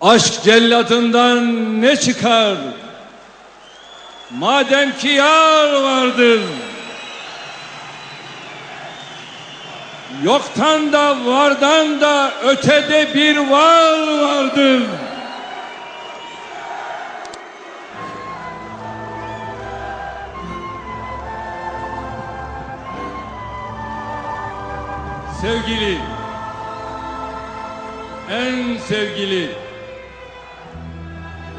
Aşk cellatından ne çıkar? Madem ki yar vardır. Yoktan da vardan da ötede bir var vardır. Sevgili, en sevgili,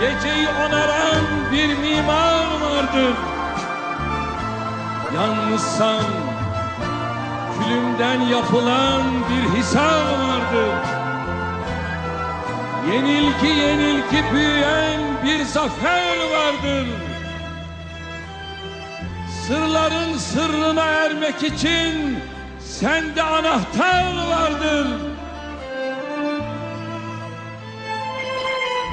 Geceyi onaran bir mimar vardır. Yalnızsan külümden yapılan bir hisar vardır. Yenilgi yenilgi büyüyen bir zafer vardır. Sırların sırrına ermek için sende anahtar vardır.